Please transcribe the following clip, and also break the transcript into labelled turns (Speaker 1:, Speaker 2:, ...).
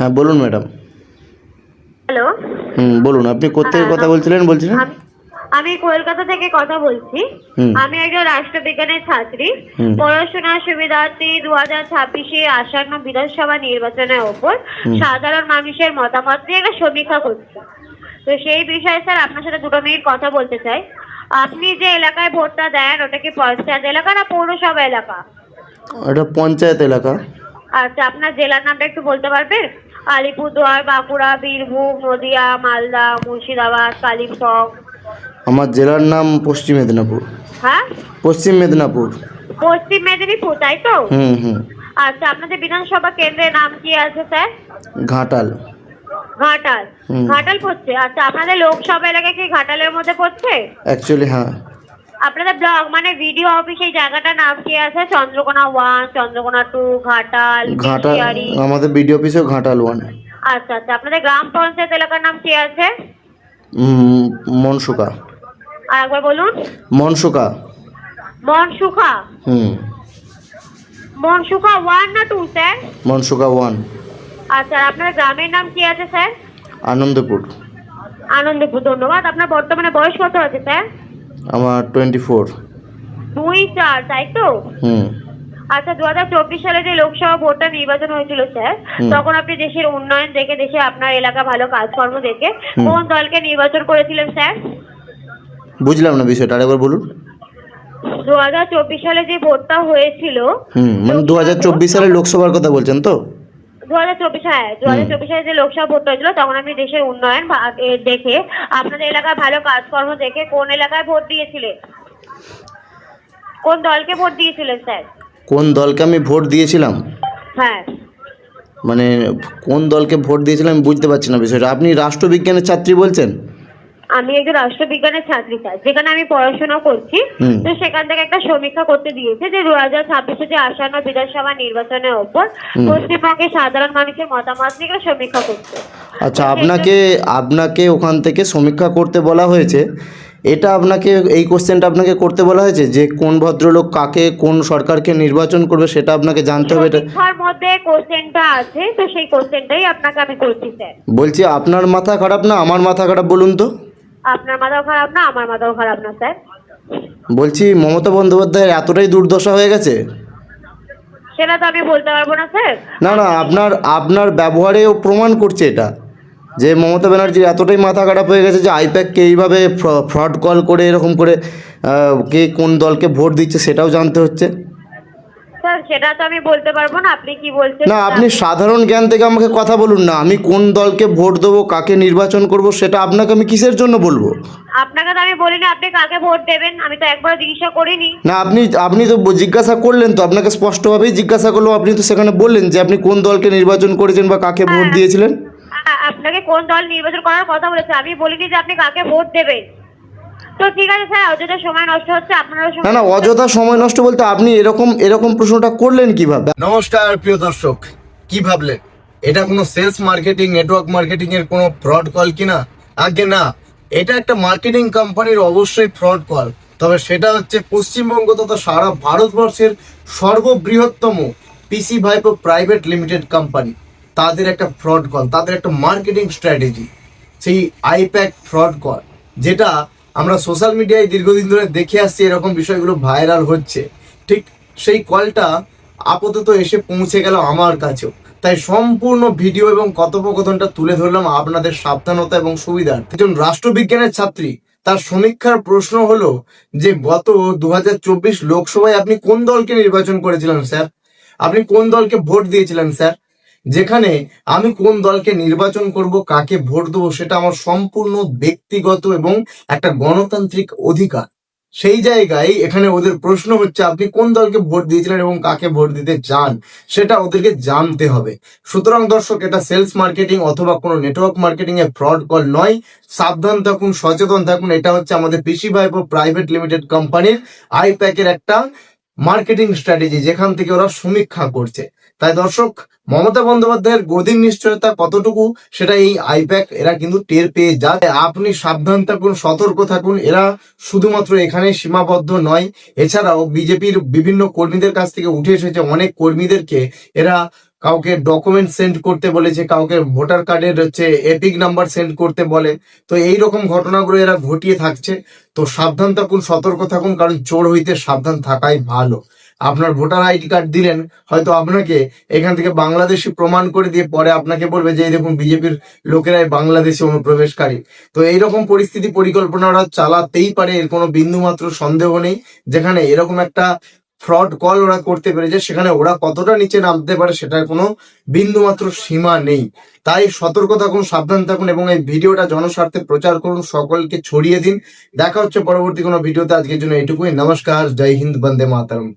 Speaker 1: হ্যাঁ বলুন madam.
Speaker 2: Hello.
Speaker 1: হুম বলুন আপনি কোথেকে কথা বলছিলেন বলছিলেন?
Speaker 2: আমি আমি কলকাতা থেকে কথা বলছি। আমি একজন রাষ্ট্রবিজ্ঞানের ছাত্রী। পড়াশোনার সুবিধার্থে দু হাজার ছাব্বিশে আসন্ন বিধানসভা নির্বাচনের ওপর সাধারণ মানুষের মতামত নিয়ে একটা সমীক্ষা করছি। তো সেই বিষয়ে স্যার আপনার সাথে দুটো মিনিট কথা বলতে চাই। আপনি যে এলাকায় ভোটটা দেন ওটা কি পঞ্চায়েত এলাকা না পৌরসভা এলাকা?
Speaker 1: এটা পঞ্চায়েত এলাকা।
Speaker 2: আচ্ছা আপনার জেলার নামটা একটু বলতে পারবেন? আলিপুরদুয়ার বাঁকুড়া বীরভূম নদিয়া মালদা মুর্শিদাবাদ কালিম্পং।
Speaker 1: আমার জেলার নাম পশ্চিম মেদিনীপুর।
Speaker 2: হ্যাঁ?
Speaker 1: পশ্চিম মেদিনীপুর।
Speaker 2: পশ্চিম মেদিনীপুর তাই তো?
Speaker 1: হুম হুম।
Speaker 2: আচ্ছা আপনাদের বিধানসভা কেন্দ্রের নাম কি আছে স্যার?
Speaker 1: ঘাটাল।
Speaker 2: ঘাটাল। ঘাটাল পড়ছে। আচ্ছা আপনাদের লোকসভা এলাকা কি ঘাটালের মধ্যে পড়ছে?
Speaker 1: অ্যাকচুয়ালি হ্যাঁ।
Speaker 2: আপনাদের ব্লক মানে ভিডিও অফিস এই জায়গাটার নাম কি আছে? Chandrakona one Chandrakona two Ghatal
Speaker 1: Ghatal
Speaker 2: Keshiary.
Speaker 1: আমাদের বিডিও অফিসেও ঘাটাল ওয়ান
Speaker 2: আচ্ছা আচ্ছা। আপনাদের গ্রাম পঞ্চায়েত এলাকার নাম কি আছে?
Speaker 1: মনসুকা
Speaker 2: আর একবার বলুন।
Speaker 1: মনসুকা
Speaker 2: মনসুখা?
Speaker 1: হুম।
Speaker 2: মনসুখা ওয়ান না টু স্যার
Speaker 1: মনসুকা ওয়ান
Speaker 2: আচ্ছা আর আপনার গ্রামের নাম কি আছে স্যার
Speaker 1: আনন্দপুর।
Speaker 2: আনন্দপুর ধন্যবাদ। আপনার বর্তমানে বয়স কত আছে স্যার
Speaker 1: আমার টোয়েন্টি ফোর
Speaker 2: দুই চার তাই তো?
Speaker 1: হুম।
Speaker 2: আচ্ছা দু হাজার চব্বিশ সালে যে লোকসভা ভোটটা নির্বাচন হয়েছিল স্যার তখন আপনি দেশের উন্নয়ন দেখে দেশে আপনার এলাকা ভালো কাজকর্ম দেখে। কোন দলকে নির্বাচন করেছিলেন স্যার?
Speaker 1: বুঝলাম না বিষয়টা আরেকবার বলুন।
Speaker 2: দু হাজার চব্বিশ সালে যে ভোটটা হয়েছিল
Speaker 1: হুম মানে দু হাজার চব্বিশ সালে লোকসভার কথা বলছেন তো?
Speaker 2: দু হাজার চব্বিশ হ্যাঁ দু হাজার চব্বিশ সালে যে লোকসভা ভোট হয়েছিল তখন আমি দেশের উন্নয়ন দেখে আপনাদের এলাকায় ভালো কাজকর্ম দেখে কোন এলাকায় ভোট দিয়েছিলেন কোন দলকে ভোট দিয়েছিলেন স্যার?
Speaker 1: কোন দলকে আমি ভোট দিয়েছিলাম?
Speaker 2: হ্যাঁ।
Speaker 1: মানে কোন দলকে ভোট দিয়েছিলাম আমি বুঝতে পারছি না বিষয়টা। আপনি রাষ্ট্রবিজ্ঞানের ছাত্রী বলছেন?
Speaker 2: আমি একজন রাষ্ট্রবিজ্ঞানের ছাত্রী স্যার যেখানে আমি পড়াশোনা করছি। তো সেখান থেকে একটা সমীক্ষা করতে দিয়েছে যে দু হাজার ছাব্বিশে যে আসন্ন বিধানসভা নির্বাচনের ওপর
Speaker 1: হুম।
Speaker 2: পশ্চিমবঙ্গের সাধারণ মানুষের মতামত নিয়ে সমীক্ষা করছে।
Speaker 1: আচ্ছা আপনাকে আপনাকে ওখান থেকে সমীক্ষা করতে বলা হয়েছে। এটা আপনাকে এই কোশ্চেনটা আপনাকে করতে বলা হয়েছে যে কোন ভদ্রলোক কাকে কোন সরকারকে নির্বাচন করবে সেটা আপনাকে জানতে হবে? এটা
Speaker 2: সমীক্ষার মধ্যে কোশ্চেনটা আছে তো সেই কোশ্চেনটাই আপনাকে আমি করছি স্যার।
Speaker 1: বলছি আপনার মাথা খারাপ না? আমার মাথা খারাপ বলুন তো।
Speaker 2: আপনার মাথাও খারাপ না আমার মাথাও খারাপ না স্যার।
Speaker 1: বলছি মমতা বন্দ্যোপাধ্যায়ের এতটাই দুর্দশা হয়ে গেছে?
Speaker 2: সেটা তো আমি বলতে পারব না স্যার।
Speaker 1: না না আপনার আপনার ব্যবহারেও প্রমাণ করছে এটা যে মমতা ব্যানার্জির এতটাই মাথা খারাপ হয়ে গেছে যে আইপ্যাককে এইভাবে ফ্রড কল করে এরকম করে কে কোন দলকে ভোট দিচ্ছে সেটাও জানতে হচ্ছে।
Speaker 2: সেটা তো আমি বলতে পারব না আপনি কি বলছেন
Speaker 1: না আপনি সাধারণ জ্ঞান থেকে আমাকে কথা বলুন না আমি কোন দলকে ভোট দেবো কাকে নির্বাচন করব সেটা আপনাকে আমি কিসের জন্য বলব?
Speaker 2: আপনাকে তো আমি বলিনি আপনি কাকে ভোট দেবেন? আমি তো একবার জিজ্ঞাসা করিনি।
Speaker 1: না আপনি আপনি তো জিজ্ঞাসা করলেন তো আপনাকে স্পষ্টভাবেই জিজ্ঞাসা করল আপনি তো সেখানে বললেন যে আপনি কোন দলকে নির্বাচন করেছেন বা কাকে ভোট দিয়েছিলেন।
Speaker 2: আ- আপনাকে কোন দল নির্বাচন করার কথা বলেছে? আমি বলিনি যে আপনি কাকে ভোট দেবেন। তো ঠিক আছে স্যার অযথা সময় নষ্ট হচ্ছে আপনারও
Speaker 1: না না অযথা সময় নষ্ট বলতে আপনি এরকম এরকম প্রশ্নটা করলেন কীভাবে?
Speaker 3: নমস্কার প্রিয় দর্শক কি ভাবলেন? এটা কোনো সেলস মার্কেটিং নেটওয়ার্ক মার্কেটিং এর কোনো ফ্রড কল কিনা? আগে না এটা একটা মার্কেটিং কোম্পানির অবশ্যই ফ্রড কল তবে সেটা হচ্ছে পশ্চিমবঙ্গ তথা সারা ভারতবর্ষের সর্ববৃহত্তম পিসি ভাইপো প্রাইভেট লিমিটেড কোম্পানি তাদের একটা ফ্রড কল তাদের একটা মার্কেটিং স্ট্র্যাটেজি সেই আইপ্যাক ফ্রড কল যেটা আমরা সোশ্যাল মিডিয়ায় দীর্ঘদিন ধরে দেখে আসছি এরকম বিষয়গুলো ভাইরাল হচ্ছে। ঠিক সেই কলটা আপাতত এসে পৌঁছে গেল আমার কাছেও। তাই সম্পূর্ণ ভিডিও এবং কথোপকথনটা তুলে ধরলাম আপনাদের সাবধানতা এবং সুবিধার। একজন রাষ্ট্রবিজ্ঞানের ছাত্রী, তার সমীক্ষার প্রশ্ন হলো যে, গত দু হাজার চব্বিশ লোকসভায় আপনি কোন দলকে নির্বাচন করেছিলেন, স্যার? আপনি কোন দলকে ভোট দিয়েছিলেন, স্যার? যেখানে আমি কোন দলকে নির্বাচন করব, কাকে ভোট দেবো সেটা আমার সম্পূর্ণ ব্যক্তিগত এবং একটা গণতান্ত্রিক অধিকার। সেই জায়গায় এখানে ওদের প্রশ্ন হচ্ছে, আপনি কোন দলকে ভোট দিয়েছিলেন এবং কাকে ভোট দিতে চান? সেটা ওদেরকে জানতে হবে। সুতরাং দর্শক, এটা সেলস মার্কেটিং অথবা কোনো নেটওয়ার্ক মার্কেটিং এর ফ্রড কল নয়। সাবধান থাকুন, সচেতন থাকুন। এটা হচ্ছে আমাদের পিসি ভাইপো প্রাইভেট লিমিটেড কোম্পানির আইপ্যাকের একটা মার্কেটিং স্ট্র্যাটেজি, যেখান থেকে ওরা সমীক্ষা করছে। তাই দর্শক, মমতা বন্দ্যোপাধ্যায়ের গদির নিশ্চয়তা কতটুকু, সেটা এই আইপ্যাক এরা কিন্তু টের পেয়ে যায় আপনি সাবধান থাকুন, সতর্ক থাকুন, এরা শুধুমাত্র এখানে সীমাবদ্ধ নয়। এছাড়াও বিজেপির বিভিন্ন কর্মীদের কাছ থেকে উঠে এসেছে অনেক কর্মীদেরকে। এরা কাউকে ডকুমেন্ট সেন্ড করতে বলেছে, কাউকে ভোটার কার্ডের হচ্ছে এপিক নাম্বার সেন্ড করতে বলে। তো এই রকম ঘটনাগুলো এরা ঘটিয়ে থাকছে। তো সাবধান থাকুন, সতর্ক থাকুন, কারণ চোর হইতে সাবধান থাকাই ভালো। আপনার ভোটার আইডি কার্ড দিলেন, হয়তো আপনাকে এখান থেকে বাংলাদেশি প্রমাণ করে দিয়ে পরে আপনাকে বলবে যে, এই দেখুন, বিজেপির লোকেরাই বাংলাদেশি অনুপ্রবেশকারী। তো এইরকম পরিস্থিতি পরিকল্পনা ওরা চালাতেই পারে, এর কোনো বিন্দু মাত্র সন্দেহ নেই। যেখানে এরকম একটা ফ্রড কল ওরা করতে পেরেছে, সেখানে ওরা কতটা নিচে নামতে পারে সেটার কোনো বিন্দু মাত্র সীমা নেই। তাই সতর্ক থাকুন, সাবধান থাকুন এবং এই ভিডিওটা জনস্বার্থে প্রচার করুন, সকলকে ছড়িয়ে দিন। দেখা হচ্ছে পরবর্তী কোনো ভিডিওতে। আজকের জন্য এটুকুই নমস্কার, জয় হিন্দ, বন্দে মাতরম।